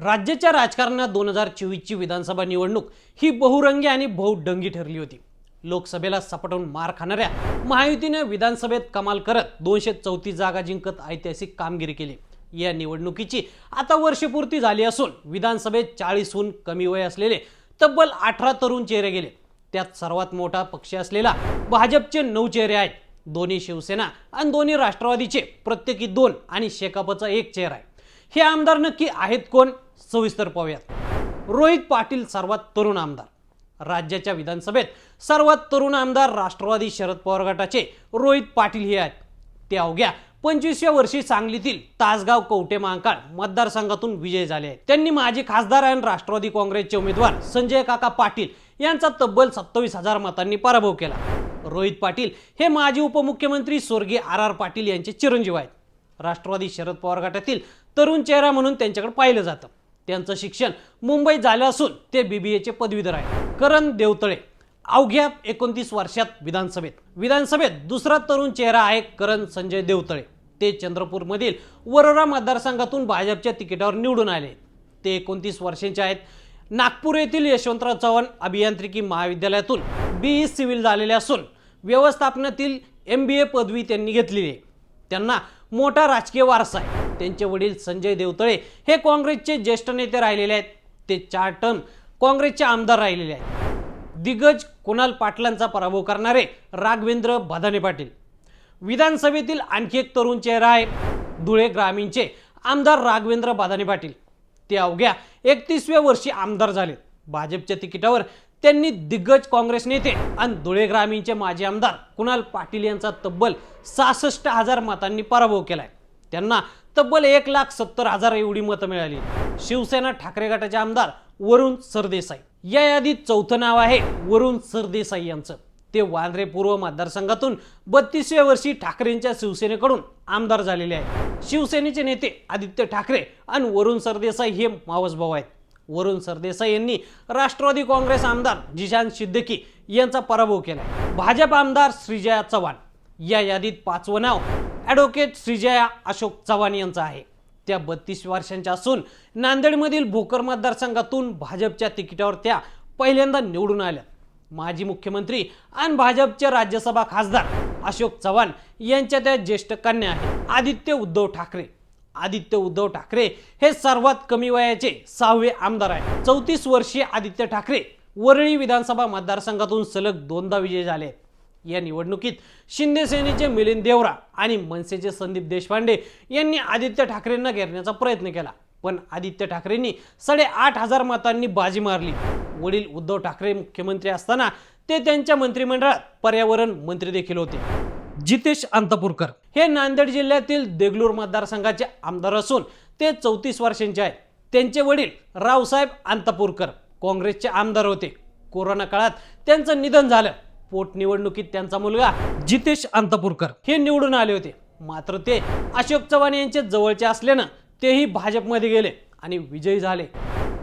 राज्याच्या राजकारणात दोन हजार चोवीसची विधानसभा निवडणूक ही बहुरंगी आणि बहुडंगी ठरली होती. लोकसभेला सपटवून मार खाणाऱ्या महायुतीने विधानसभेत कमाल करत दोनशे चौतीस जागा जिंकत ऐतिहासिक कामगिरी केली. या निवडणुकीची आता वर्षपूर्ती झाली असून विधानसभेत चाळीसहून कमी वय असलेले तब्बल अठरा तरुण चेहरे गेले. त्यात सर्वात मोठा पक्ष असलेला भाजपचे नऊ चेहरे आहेत. दोन्ही शिवसेना आणि दोन्ही राष्ट्रवादीचे प्रत्येकी दोन आणि शेकापचा एक चेहरा आहे. हे आमदार नक्की आहेत कोण? सविस्तर पाहूयात. रोहित पाटील सर्वात तरुण आमदार. राज्याच्या विधानसभेत सर्वात तरुण आमदार राष्ट्रवादी शरद पवार गटाचे रोहित पाटील हे आहेत. ते अवघ्या पंचवीसव्या वर्षी सांगलीतील तासगाव कवटे महाकाळ मतदारसंघातून विजय झाले आहेत. त्यांनी माजी खासदार आणि राष्ट्रवादी काँग्रेसचे उमेदवार संजय काका पाटील यांचा तब्बल सत्तावीस हजार मतांनी पराभव केला. रोहित पाटील हे माजी उपमुख्यमंत्री स्वर्गीय आर आर पाटील यांचे चिरंजीव आहेत. राष्ट्रवादी शरद पवार गटातील तरुण चेहरा म्हणून त्यांच्याकडे पाहिलं जातं. त्यांचं शिक्षण मुंबईत झालं असून ते बी बी एचे पदवीधर आहेत. करण देवतळे अवघ्या एकोणतीस वर्षात विधानसभेत. विधानसभेत दुसरा तरुण चेहरा आहे करण संजय देवतळे. ते चंद्रपूरमधील वरोरा मतदारसंघातून भाजपच्या तिकिटावर निवडून आले ते एकोणतीस वर्षांचे आहेत. नागपूर येथील यशवंतराव चव्हाण अभियांत्रिकी महाविद्यालयातून बीई सिव्हिल झालेले असून व्यवस्थापनातील एम बी ए पदवी त्यांनी घेतलेली आहे. त्यांना मोठा राजकीय वारसा आहे. त्यांचे वडील संजय देवतळे हे काँग्रेसचे ज्येष्ठ नेते राहिलेले आहेत. ते चार टर्म काँग्रेसचे आमदार राहिलेले आहेत. दिग्गज कुणाल पाटलांचा पराभव करणारे राघवेंद्र बदाने पाटील. विधानसभेतील आणखी एक तरुण चेहरा आहे. धुळे ग्रामीणचे आमदार राघवेंद्र बादाने पाटील. ते अवघ्या एकतीसव्या वर्षी आमदार झाले भाजपच्या तिकिटावर त्यांनी दिग्गज काँग्रेस नेते आणि धुळे ग्रामीणचे माजी आमदार कुणाल पाटील यांचा तब्बल सहासष्ट हजार मतांनी पराभव केलाय. त्यांना तब्बल एक लाख सत्तर हजार एवढी मतं मिळाली. शिवसेना ठाकरे गटाचे आमदार वरुण सरदेसाई. या यादीत चौथं नाव आहे वरुण सरदेसाई यांचं. ते वांद्रे पूर्व मतदारसंघातून बत्तीसव्या वर्षी ठाकरेंच्या शिवसेनेकडून आमदार झालेले आहेत. शिवसेनेचे नेते आदित्य ठाकरे आणि वरुण सरदेसाई हे मावसभाऊ आहेत. वरुण सरदेसाई यांनी राष्ट्रवादी काँग्रेस आमदार जिशान सिद्दीकी यांचा पराभव केला. भाजप आमदार श्रीजया चव्हाण. या यादीत पाचवं नाव ॲडव्होकेट श्रीजया अशोक चव्हाण यांचं आहे. त्या बत्तीस वर्षांच्या असून नांदेडमधील भोकर मतदारसंघातून भाजपच्या तिकिटावर त्या पहिल्यांदा निवडून आल्या. माजी मुख्यमंत्री आणि भाजपचे राज्यसभा खासदार अशोक चव्हाण यांच्या त्या ज्येष्ठ कन्या आहेत आदित्य उद्धव ठाकरे. आदित्य उद्धव ठाकरे हे सर्वात कमी वयाचे सहावे आमदार आहेत. चौतीस वर्षीय आदित्य ठाकरे वरळी विधानसभा मतदारसंघातून सलग दोनदा विजय झाले आहेत. या निवडणुकीत शिंदेसेनेचे मिलिंद देवरा आणि मनसेचे संदीप देशपांडे यांनी आदित्य ठाकरेंना घेरण्याचा प्रयत्न केला. पण आदित्य ठाकरेंनी साडेआठ हजार मतांनी बाजी मारली. वडील उद्धव ठाकरे मुख्यमंत्री असताना ते त्यांच्या मंत्रिमंडळात पर्यावरण मंत्री देखील होते. जितेश अंतपूरकर हे नांदेड जिल्ह्यातील देगलूर मतदारसंघाचे आमदार असून ते चौतीस वर्षांचे आहेत. त्यांचे वडील रावसाहेब अंतपूरकर काँग्रेसचे आमदार होते. कोरोना काळात त्यांचं निधन झालं. पोटनिवडणुकीत त्यांचा मुलगा जितेश अंतपूरकर हे निवडून आले होते. मात्र ते अशोक चव्हाण यांचे जवळचे असल्यानं तेही भाजपमध्ये गेले आणि विजयी झाले.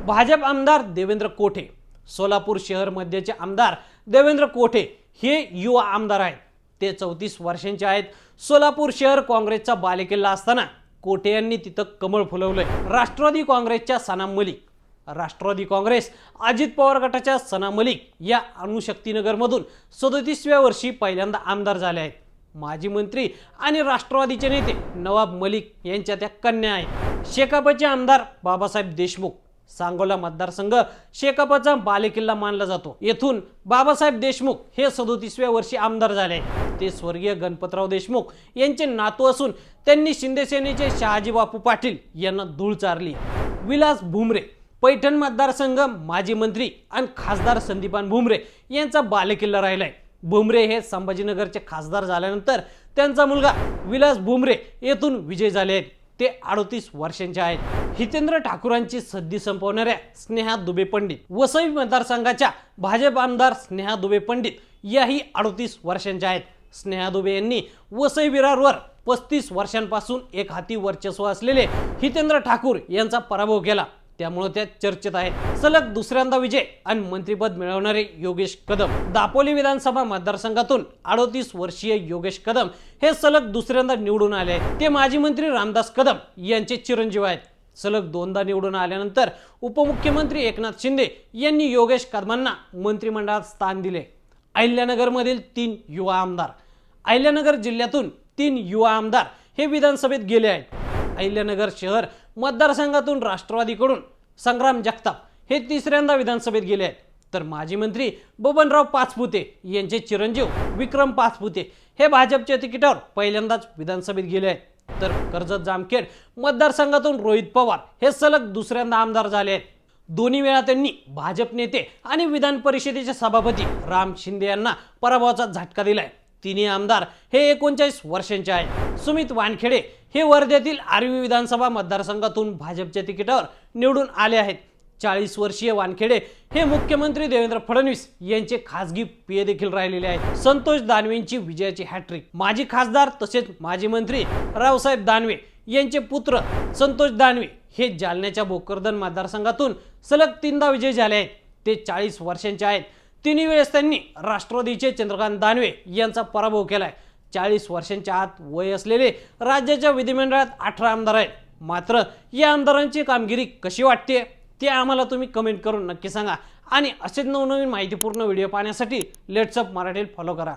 भाजप आमदार देवेंद्र कोठे सोलापूर शहर मध्यचे आमदार देवेंद्र कोठे हे युवा आमदार आहेत. ते चौतीस वर्षांचे आहेत. सोलापूर शहर काँग्रेसचा बालेकिल्ला असताना कोठे यांनी तिथं कमळ फुलवलंय. राष्ट्रवादी काँग्रेसच्या सनाम मलिक राष्ट्रवादी काँग्रेस अजित पवार गटाच्या सना मलिक या अणुशक्तीनगरमधून सदोतीसव्या वर्षी पहिल्यांदा आमदार झाले आहेत. माजी मंत्री आणि राष्ट्रवादीचे नेते नवाब मलिक यांच्या त्या कन्या आहेत. शेकापचे आमदार बाबासाहेब देशमुख सांगोला मतदारसंघ शेकापचा बालेकिल्ला मानला जातो. येथून बाबासाहेब देशमुख हे सदोतीसव्या वर्षी आमदार झाले ते स्वर्गीय गणपतराव देशमुख यांचे नातू असून त्यांनी शिंदे सेनेचे शहाजी बापू पाटील यांना धूळ चारली. विलास भुमरे पैठण मतदारसंघ माजी मंत्री आणि खासदार संदीपान भुमरे यांचा बालेकिल्ला राहिलाय. भुमरे हे संभाजीनगरचे खासदार झाल्यानंतर त्यांचा मुलगा विलास भुमरे येथून विजय झाले आहेत. ते अडतीस वर्षांचे आहेत. हितेंद्र ठाकूरांची सद्दी संपवणाऱ्या स्नेहा दुबे पंडित वसई मतदारसंघाच्या भाजप आमदार स्नेहा दुबे पंडित याही अडतीस वर्षांच्या आहेत. स्नेहा दुबे यांनी वसई विरारवर पस्तीस वर्षांपासून एक हाती वर्चस्व असलेले हितेंद्र ठाकूर यांचा पराभव केला. त्यामुळे त्या चर्चेत आहेत सलग दुसऱ्यांदा विजय आणि मंत्रिपद मिळवणारे योगेश कदम. दापोली विधानसभा मतदारसंघातून अडोतीस वर्षीय योगेश कदम हे सलग दुसऱ्यांदा निवडून आले आहेत. ते माजी मंत्री रामदास कदम यांचे चिरंजीव आहेत. सलग दोनदा निवडून आल्यानंतर उपमुख्यमंत्री एकनाथ शिंदे यांनी योगेश कदमांना मंत्रिमंडळात स्थान दिले. अहिल्यानगरमधील तीन युवा आमदार. अहिल्यानगर जिल्ह्यातून तीन युवा आमदार हे विधानसभेत गेले आहेत. अहिल्यानगर शहर मतदारसंघातून राष्ट्रवादीकडून संग्राम जगताप हे तिसऱ्यांदा विधानसभेत गेले आहेत. तर माजी मंत्री बबनराव पाचपुते यांचे चिरंजीव विक्रम पाचपुते हे भाजपच्या तिकिटावर पहिल्यांदाच विधानसभेत गेले आहेत. तर कर्जत जामखेड मतदारसंघातून रोहित पवार हे सलग दुसऱ्यांदा आमदार झाले आहेत. दोन्ही वेळा त्यांनी भाजप नेते आणि विधान परिषदेचे सभापती राम शिंदे यांना पराभवाचा झटका दिलाय. तिन्ही आमदार हे एकोणचाळीस वर्षांचे आहेत. सुमित वानखेडे हे वर्ध्यातील आर्वी विधानसभा मतदारसंघातून भाजपच्या तिकिटावर निवडून आले आहेत. चाळीस वर्षीय वानखेडे हे मुख्यमंत्री देवेंद्र फडणवीस यांचे खासगी पिये देखील राहिलेले आहेत. संतोष दानवेंची विजयाची हॅट्रिक माजी खासदार तसेच माजी मंत्री रावसाहेब दानवे यांचे पुत्र संतोष दानवे हे जालन्याच्या भोकरदन मतदारसंघातून सलग तीनदा विजय झाले आहेत. ते चाळीस वर्षांचे आहेत. तिन्ही वेळेस त्यांनी राष्ट्रवादीचे चंद्रकांत दानवे यांचा पराभव केला आहे चाळीस वर्षांच्या आत वय असलेले राज्याच्या विधिमंडळात अठरा आमदार आहेत. मात्र या आमदारांची कामगिरी कशी वाटते ते आम्हाला तुम्ही कमेंट करून नक्की सांगा. आणि असेच नवनवीन माहितीपूर्ण व्हिडिओ पाहण्यासाठी लेट्सअप मराठीत फॉलो करा.